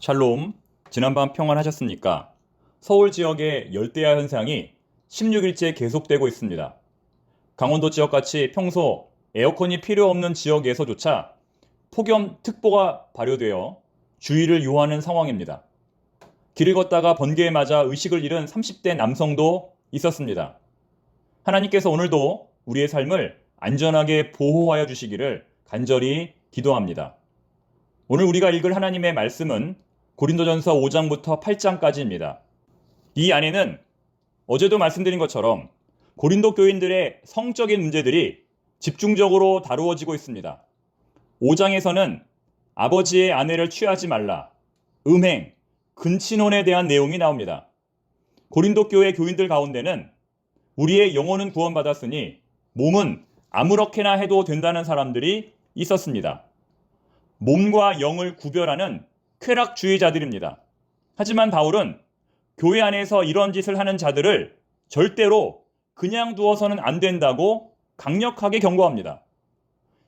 샬롬, 지난밤 평안하셨습니까? 서울 지역의 열대야 현상이 16일째 계속되고 있습니다. 강원도 지역같이 평소 에어컨이 필요 없는 지역에서조차 폭염특보가 발효되어 주의를 요하는 상황입니다. 길을 걷다가 번개에 맞아 의식을 잃은 30대 남성도 있었습니다. 하나님께서 오늘도 우리의 삶을 안전하게 보호하여 주시기를 간절히 기도합니다. 오늘 우리가 읽을 하나님의 말씀은 고린도전서 5장부터 8장까지입니다. 이 안에는 어제도 말씀드린 것처럼 고린도 교인들의 성적인 문제들이 집중적으로 다루어지고 있습니다. 5장에서는 아버지의 아내를 취하지 말라, 음행, 근친혼에 대한 내용이 나옵니다. 고린도 교회 교인들 가운데는 우리의 영혼은 구원받았으니 몸은 아무렇게나 해도 된다는 사람들이 있었습니다. 몸과 영을 구별하는 쾌락주의자들입니다. 하지만 바울은 교회 안에서 이런 짓을 하는 자들을 절대로 그냥 두어서는 안 된다고 강력하게 경고합니다.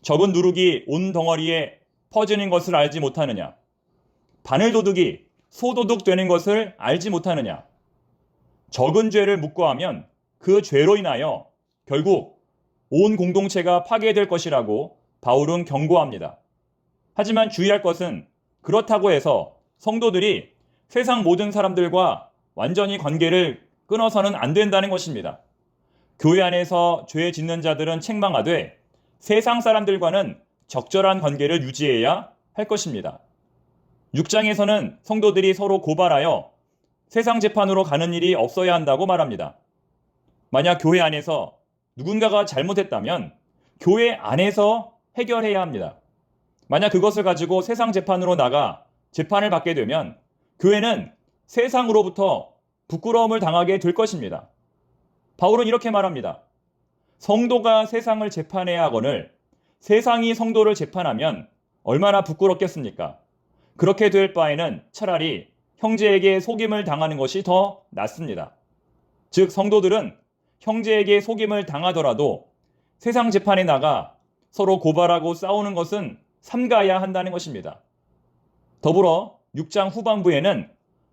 적은 누룩이 온 덩어리에 퍼지는 것을 알지 못하느냐? 바늘 도둑이 소도둑 되는 것을 알지 못하느냐? 적은 죄를 묵고하면 그 죄로 인하여 결국 온 공동체가 파괴될 것이라고 바울은 경고합니다. 하지만 주의할 것은 그렇다고 해서 성도들이 세상 모든 사람들과 완전히 관계를 끊어서는 안 된다는 것입니다. 교회 안에서 죄 짓는 자들은 책망하되 세상 사람들과는 적절한 관계를 유지해야 할 것입니다. 6장에서는 성도들이 서로 고발하여 세상 재판으로 가는 일이 없어야 한다고 말합니다. 만약 교회 안에서 누군가가 잘못했다면 교회 안에서 해결해야 합니다. 만약 그것을 가지고 세상 재판으로 나가 재판을 받게 되면 교회는 세상으로부터 부끄러움을 당하게 될 것입니다. 바울은 이렇게 말합니다. 성도가 세상을 재판해야 하거늘 세상이 성도를 재판하면 얼마나 부끄럽겠습니까? 그렇게 될 바에는 차라리 형제에게 속임을 당하는 것이 더 낫습니다. 즉, 성도들은 형제에게 속임을 당하더라도 세상 재판에 나가 서로 고발하고 싸우는 것은 삼가야 한다는 것입니다. 더불어 6장 후반부에는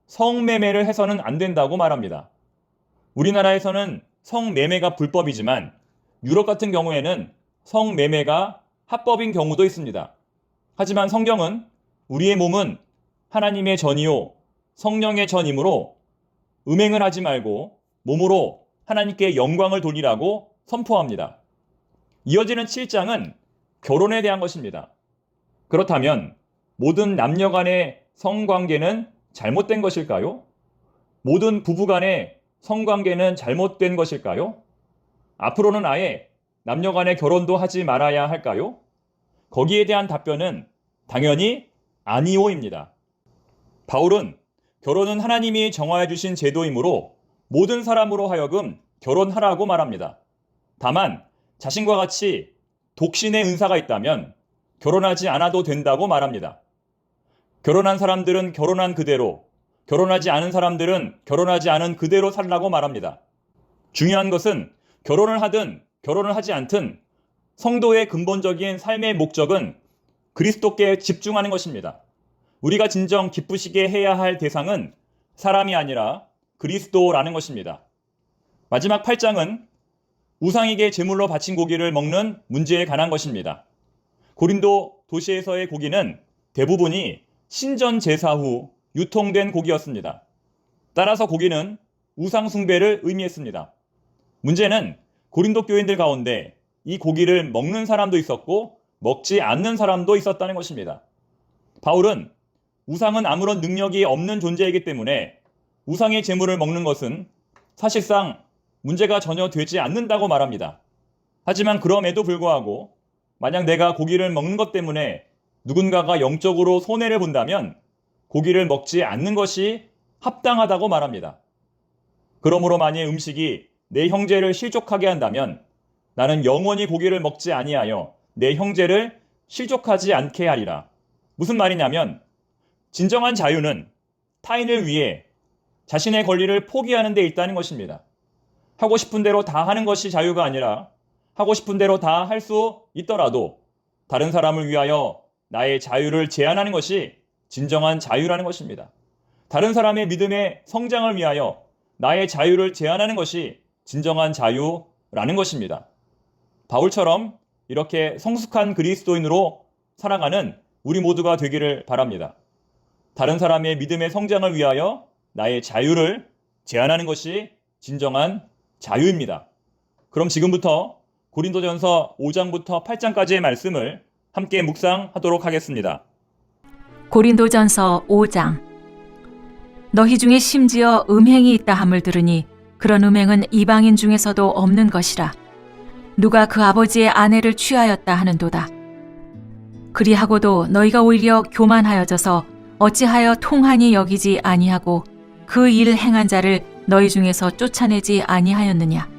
성매매를 해서는 안 된다고 말합니다. 우리나라에서는 성매매가 불법이지만 유럽 같은 경우에는 성매매가 합법인 경우도 있습니다. 하지만 성경은 우리의 몸은 하나님의 전이요 성령의 전이므로 음행을 하지 말고 몸으로 하나님께 영광을 돌리라고 선포합니다. 이어지는 7장은 결혼에 대한 것입니다. 그렇다면 모든 남녀 간의 성관계는 잘못된 것일까요? 모든 부부 간의 성관계는 잘못된 것일까요? 앞으로는 아예 남녀 간의 결혼도 하지 말아야 할까요? 거기에 대한 답변은 당연히 아니오입니다. 바울은 결혼은 하나님이 정하여 주신 제도이므로 모든 사람으로 하여금 결혼하라고 말합니다. 다만 자신과 같이 독신의 은사가 있다면 결혼하지 않아도 된다고 말합니다. 결혼한 사람들은 결혼한 그대로, 결혼하지 않은 사람들은 결혼하지 않은 그대로 살라고 말합니다. 중요한 것은 결혼을 하든 결혼을 하지 않든 성도의 근본적인 삶의 목적은 그리스도께 집중하는 것입니다. 우리가 진정 기쁘시게 해야 할 대상은 사람이 아니라 그리스도라는 것입니다. 마지막 8장은 우상에게 제물로 바친 고기를 먹는 문제에 관한 것입니다. 고린도 도시에서의 고기는 대부분이 신전 제사 후 유통된 고기였습니다. 따라서 고기는 우상 숭배를 의미했습니다. 문제는 고린도 교인들 가운데 이 고기를 먹는 사람도 있었고 먹지 않는 사람도 있었다는 것입니다. 바울은 우상은 아무런 능력이 없는 존재이기 때문에 우상의 제물을 먹는 것은 사실상 문제가 전혀 되지 않는다고 말합니다. 하지만 그럼에도 불구하고 만약 내가 고기를 먹는 것 때문에 누군가가 영적으로 손해를 본다면 고기를 먹지 않는 것이 합당하다고 말합니다. 그러므로 만일 음식이 내 형제를 실족하게 한다면 나는 영원히 고기를 먹지 아니하여 내 형제를 실족하지 않게 하리라. 무슨 말이냐면 진정한 자유는 타인을 위해 자신의 권리를 포기하는 데 있다는 것입니다. 하고 싶은 대로 다 하는 것이 자유가 아니라 하고 싶은 대로 다 할 수 있더라도 다른 사람을 위하여 나의 자유를 제한하는 것이 진정한 자유라는 것입니다. 다른 사람의 믿음의 성장을 위하여 나의 자유를 제한하는 것이 진정한 자유라는 것입니다. 바울처럼 이렇게 성숙한 그리스도인으로 살아가는 우리 모두가 되기를 바랍니다. 다른 사람의 믿음의 성장을 위하여 나의 자유를 제한하는 것이 진정한 자유입니다. 그럼 지금부터 고린도전서 5장부터 8장까지의 말씀을 함께 묵상하도록 하겠습니다. 고린도전서 5장. 너희 중에 심지어 음행이 있다 함을 들으니 그런 음행은 이방인 중에서도 없는 것이라. 누가 그 아버지의 아내를 취하였다 하는도다. 그리하고도 너희가 오히려 교만하여져서 어찌하여 통하니 여기지 아니하고 그 일을 행한 자를 너희 중에서 쫓아내지 아니하였느냐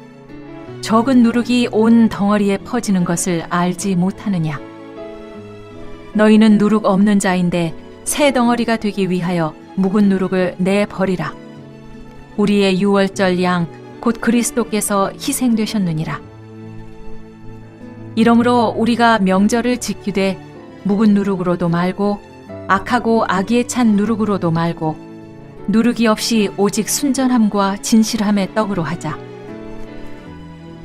적은 누룩이 온 덩어리에 퍼지는 것을 알지 못하느냐. 너희는 누룩 없는 자인데 새 덩어리가 되기 위하여 묵은 누룩을 내 버리라. 우리의 유월절 양 곧 그리스도께서 희생되셨느니라. 이러므로 우리가 명절을 지키되 묵은 누룩으로도 말고 악하고 악의에 찬 누룩으로도 말고 누룩이 없이 오직 순전함과 진실함의 떡으로 하자.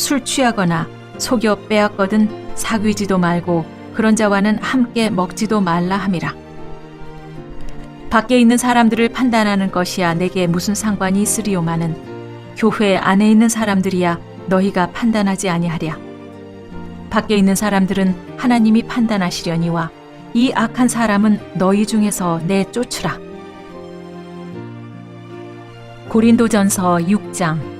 술 취하거나 속여 빼앗거든 사귀지도 말고 그런 자와는 함께 먹지도 말라 함이라. 밖에 있는 사람들을 판단하는 것이야 내게 무슨 상관이 있으리요마는 교회 안에 있는 사람들이야 너희가 판단하지 아니하랴. 밖에 있는 사람들은 하나님이 판단하시려니와 이 악한 사람은 너희 중에서 내쫓으라. 고린도전서 6장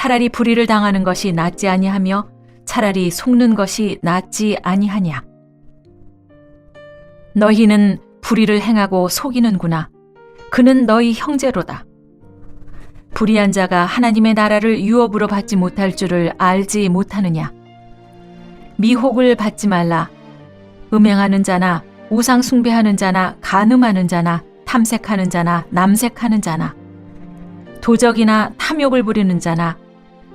차라리 불의를 당하는 것이 낫지 아니하며 차라리 속는 것이 낫지 아니하냐. 너희는 불의를 행하고 속이는구나. 그는 너희 형제로다. 불의한 자가 하나님의 나라를 유업으로 받지 못할 줄을 알지 못하느냐. 미혹을 받지 말라. 음행하는 자나 우상 숭배하는 자나 간음하는 자나 탐색하는 자나 남색하는 자나 도적이나 탐욕을 부리는 자나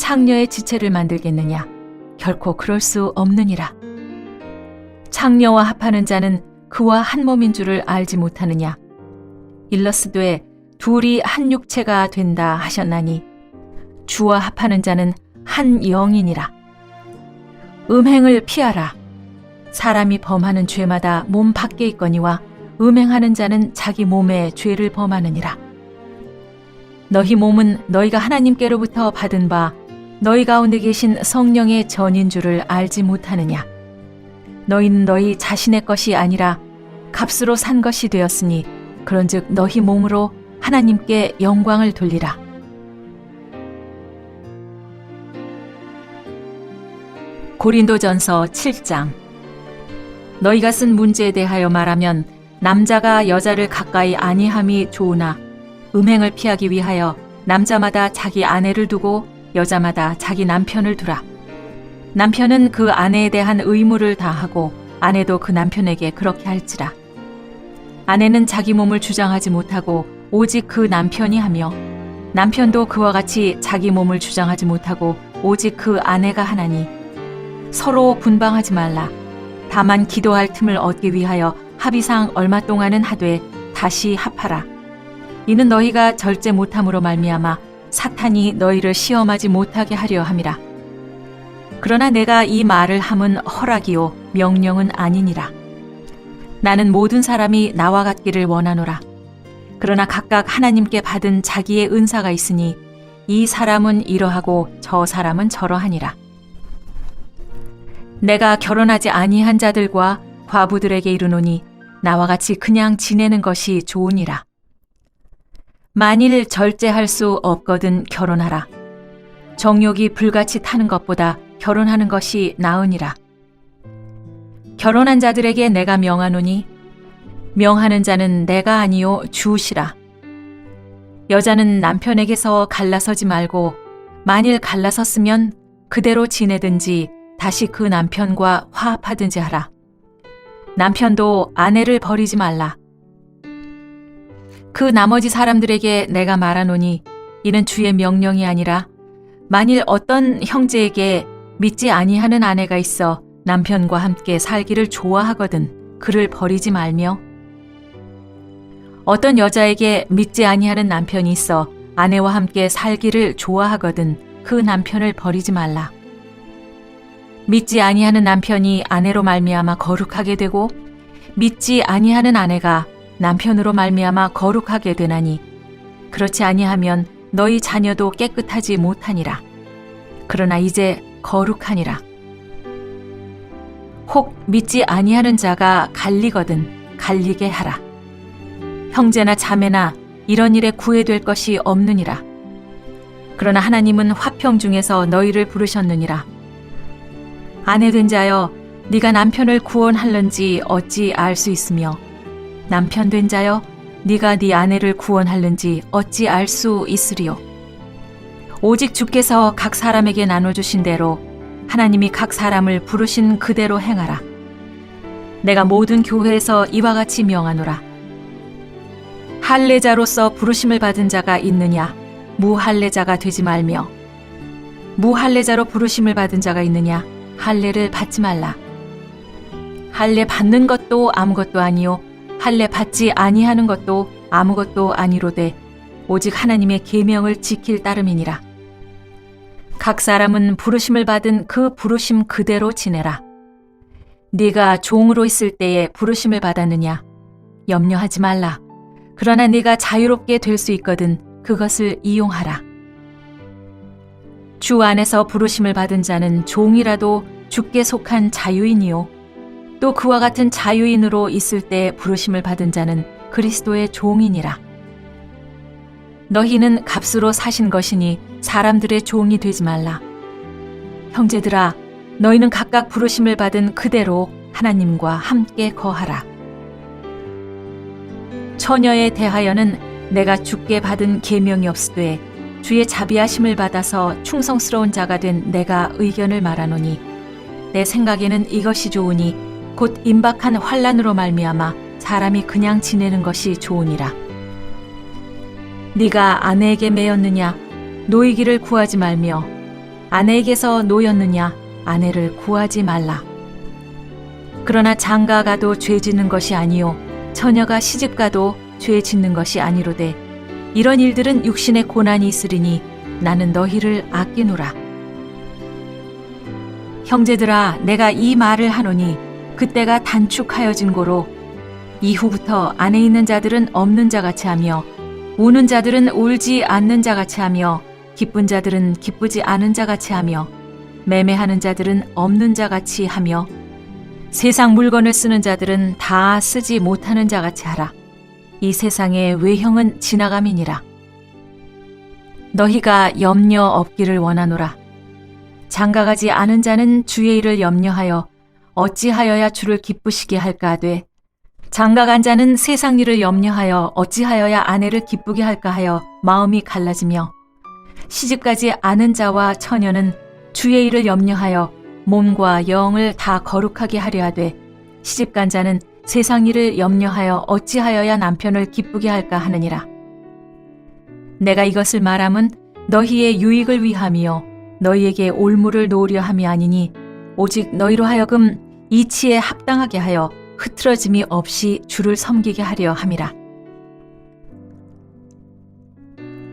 창녀의 지체를 만들겠느냐? 결코 그럴 수 없느니라. 창녀와 합하는 자는 그와 한 몸인 줄을 알지 못하느냐? 일러스되 둘이 한 육체가 된다 하셨나니 주와 합하는 자는 한 영이니라. 음행을 피하라. 사람이 범하는 죄마다 몸 밖에 있거니와 음행하는 자는 자기 몸에 죄를 범하느니라. 너희 몸은 너희가 하나님께로부터 받은 바 너희 가운데 계신 성령의 전인 줄을 알지 못하느냐. 너희는 너희 자신의 것이 아니라 값으로 산 것이 되었으니 그런즉 너희 몸으로 하나님께 영광을 돌리라. 고린도전서 7장 너희가 쓴 문제에 대하여 말하면 남자가 여자를 가까이 아니함이 좋으나 음행을 피하기 위하여 남자마다 자기 아내를 두고 여자마다 자기 남편을 두라. 남편은 그 아내에 대한 의무를 다하고 아내도 그 남편에게 그렇게 할지라. 아내는 자기 몸을 주장하지 못하고 오직 그 남편이 하며 남편도 그와 같이 자기 몸을 주장하지 못하고 오직 그 아내가 하나니 서로 분방하지 말라. 다만 기도할 틈을 얻기 위하여 합의상 얼마 동안은 하되 다시 합하라. 이는 너희가 절제 못함으로 말미암아 사탄이 너희를 시험하지 못하게 하려 함이라. 그러나 내가 이 말을 함은 허락이요 명령은 아니니라. 나는 모든 사람이 나와 같기를 원하노라. 그러나 각각 하나님께 받은 자기의 은사가 있으니 이 사람은 이러하고 저 사람은 저러하니라. 내가 결혼하지 아니한 자들과 과부들에게 이르노니 나와 같이 그냥 지내는 것이 좋으니라. 만일 절제할 수 없거든 결혼하라. 정욕이 불같이 타는 것보다 결혼하는 것이 나으니라. 결혼한 자들에게 내가 명하노니 명하는 자는 내가 아니요 주시라. 여자는 남편에게서 갈라서지 말고 만일 갈라섰으면 그대로 지내든지 다시 그 남편과 화합하든지 하라. 남편도 아내를 버리지 말라. 그 나머지 사람들에게 내가 말하노니 이는 주의 명령이 아니라 만일 어떤 형제에게 믿지 아니하는 아내가 있어 남편과 함께 살기를 좋아하거든 그를 버리지 말며 어떤 여자에게 믿지 아니하는 남편이 있어 아내와 함께 살기를 좋아하거든 그 남편을 버리지 말라. 믿지 아니하는 남편이 아내로 말미암아 거룩하게 되고 믿지 아니하는 아내가 남편으로 말미암아 거룩하게 되나니 그렇지 아니하면 너희 자녀도 깨끗하지 못하니라. 그러나 이제 거룩하니라. 혹 믿지 아니하는 자가 갈리거든 갈리게 하라. 형제나 자매나 이런 일에 구애될 것이 없느니라. 그러나 하나님은 화평 중에서 너희를 부르셨느니라. 아내 된 자여 네가 남편을 구원할는지 어찌 알 수 있으며 남편 된 자여 네가 네 아내를 구원할는지 어찌 알 수 있으리요. 오직 주께서 각 사람에게 나눠 주신 대로 하나님이 각 사람을 부르신 그대로 행하라. 내가 모든 교회에서 이와 같이 명하노라. 할례자로서 부르심을 받은 자가 있느냐? 무할례자가 되지 말며 무할례자로 부르심을 받은 자가 있느냐? 할례를 받지 말라. 할례 받는 것도 아무것도 아니요 할례 받지 아니하는 것도 아무것도 아니로되 오직 하나님의 계명을 지킬 따름이니라. 각 사람은 부르심을 받은 그 부르심 그대로 지내라. 네가 종으로 있을 때에 부르심을 받았느냐? 염려하지 말라. 그러나 네가 자유롭게 될 수 있거든 그것을 이용하라. 주 안에서 부르심을 받은 자는 종이라도 주께 속한 자유인이요. 또 그와 같은 자유인으로 있을 때 부르심을 받은 자는 그리스도의 종이니라. 너희는 값으로 사신 것이니 사람들의 종이 되지 말라. 형제들아, 너희는 각각 부르심을 받은 그대로 하나님과 함께 거하라. 처녀에 대하여는 내가 주께 받은 계명이 없으되 주의 자비하심을 받아서 충성스러운 자가 된 내가 의견을 말하노니 내 생각에는 이것이 좋으니 곧 임박한 환란으로 말미암아 사람이 그냥 지내는 것이 좋으니라. 네가 아내에게 매였느냐 노이기를 구하지 말며 아내에게서 노였느냐 아내를 구하지 말라. 그러나 장가가도 죄 짓는 것이 아니요 처녀가 시집가도 죄 짓는 것이 아니로되 이런 일들은 육신의 고난이 있으리니 나는 너희를 아끼노라. 형제들아 내가 이 말을 하노니 그때가 단축하여진 고로 이후부터 안에 있는 자들은 없는 자 같이 하며 우는 자들은 울지 않는 자 같이 하며 기쁜 자들은 기쁘지 않은 자 같이 하며 매매하는 자들은 없는 자 같이 하며 세상 물건을 쓰는 자들은 다 쓰지 못하는 자 같이 하라. 이 세상의 외형은 지나감이니라. 너희가 염려 없기를 원하노라. 장가가지 않은 자는 주의 일을 염려하여 어찌하여야 주를 기쁘시게 할까 하되 장가간 자는 세상 일을 염려하여 어찌하여야 아내를 기쁘게 할까 하여 마음이 갈라지며 시집가지 않은 자와 처녀는 주의 일을 염려하여 몸과 영을 다 거룩하게 하려 하되 시집간 자는 세상 일을 염려하여 어찌하여야 남편을 기쁘게 할까 하느니라. 내가 이것을 말함은 너희의 유익을 위함이요 너희에게 올무를 놓으려 함이 아니니 오직 너희로 하여금 이치에 합당하게 하여 흐트러짐이 없이 주를 섬기게 하려 함이라.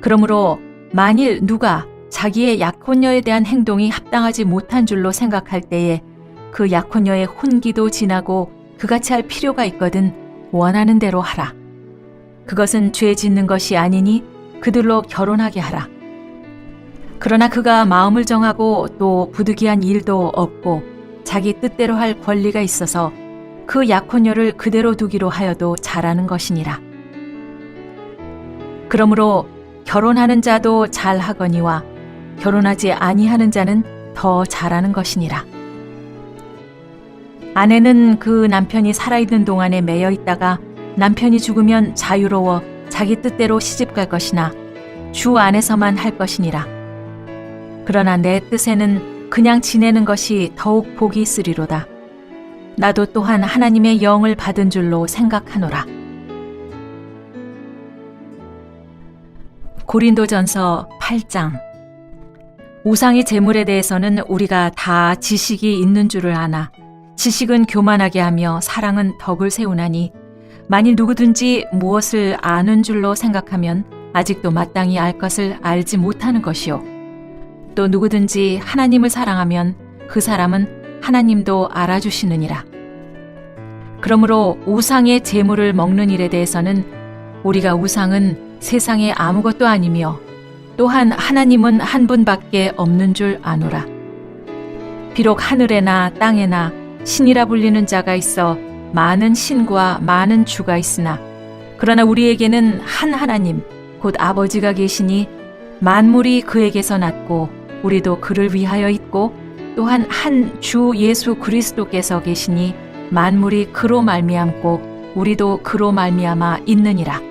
그러므로 만일 누가 자기의 약혼녀에 대한 행동이 합당하지 못한 줄로 생각할 때에 그 약혼녀의 혼기도 지나고 그같이 할 필요가 있거든 원하는 대로 하라. 그것은 죄 짓는 것이 아니니 그들로 결혼하게 하라. 그러나 그가 마음을 정하고 또 부득이한 일도 없고 자기 뜻대로 할 권리가 있어서 그 약혼녀를 그대로 두기로 하여도 잘하는 것이니라. 그러므로 결혼하는 자도 잘하거니와 결혼하지 아니하는 자는 더 잘하는 것이니라. 아내는 그 남편이 살아있는 동안에 매여 있다가 남편이 죽으면 자유로워 자기 뜻대로 시집 갈 것이나 주 안에서만 할 것이니라. 그러나 내 뜻에는 그냥 지내는 것이 더욱 복이 있으리로다. 나도 또한 하나님의 영을 받은 줄로 생각하노라. 고린도전서 8장 우상의 재물에 대해서는 우리가 다 지식이 있는 줄을 아나 지식은 교만하게 하며 사랑은 덕을 세우나니 만일 누구든지 무엇을 아는 줄로 생각하면 아직도 마땅히 알 것을 알지 못하는 것이요 또 누구든지 하나님을 사랑하면 그 사람은 하나님도 알아주시느니라 그러므로 우상의 재물을 먹는 일에 대해서는 우리가 우상은 세상에 아무것도 아니며 또한 하나님은 한 분밖에 없는 줄 아노라. 비록 하늘에나 땅에나 신이라 불리는 자가 있어 많은 신과 많은 주가 있으나 그러나 우리에게는 한 하나님 곧 아버지가 계시니 만물이 그에게서 났고 우리도 그를 위하여 있고 또한 한 주 예수 그리스도께서 계시니 만물이 그로 말미암고 우리도 그로 말미암아 있느니라.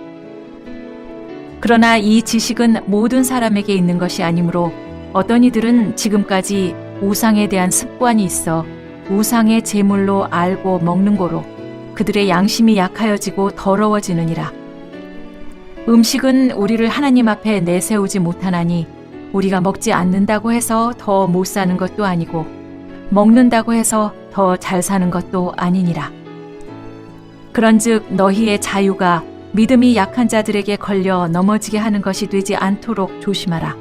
그러나 이 지식은 모든 사람에게 있는 것이 아니므로 어떤 이들은 지금까지 우상에 대한 습관이 있어 우상의 제물로 알고 먹는 거로 그들의 양심이 약하여지고 더러워지느니라. 음식은 우리를 하나님 앞에 내세우지 못하나니 우리가 먹지 않는다고 해서 더 못 사는 것도 아니고 먹는다고 해서 더 잘 사는 것도 아니니라. 그런즉 너희의 자유가 믿음이 약한 자들에게 걸려 넘어지게 하는 것이 되지 않도록 조심하라.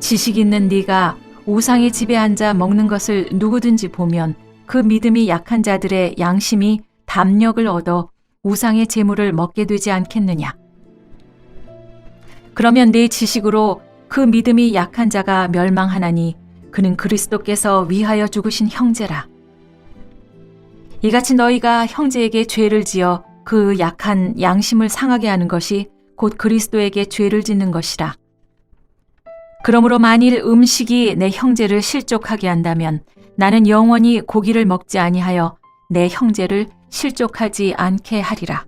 지식 있는 네가 우상의 집에 앉아 먹는 것을 누구든지 보면 그 믿음이 약한 자들의 양심이 담력을 얻어 우상의 재물을 먹게 되지 않겠느냐. 그러면 내 지식으로 그 믿음이 약한 자가 멸망하나니 그는 그리스도께서 위하여 죽으신 형제라. 이같이 너희가 형제에게 죄를 지어 그 약한 양심을 상하게 하는 것이 곧 그리스도에게 죄를 짓는 것이라. 그러므로 만일 음식이 내 형제를 실족하게 한다면 나는 영원히 고기를 먹지 아니하여 내 형제를 실족하지 않게 하리라.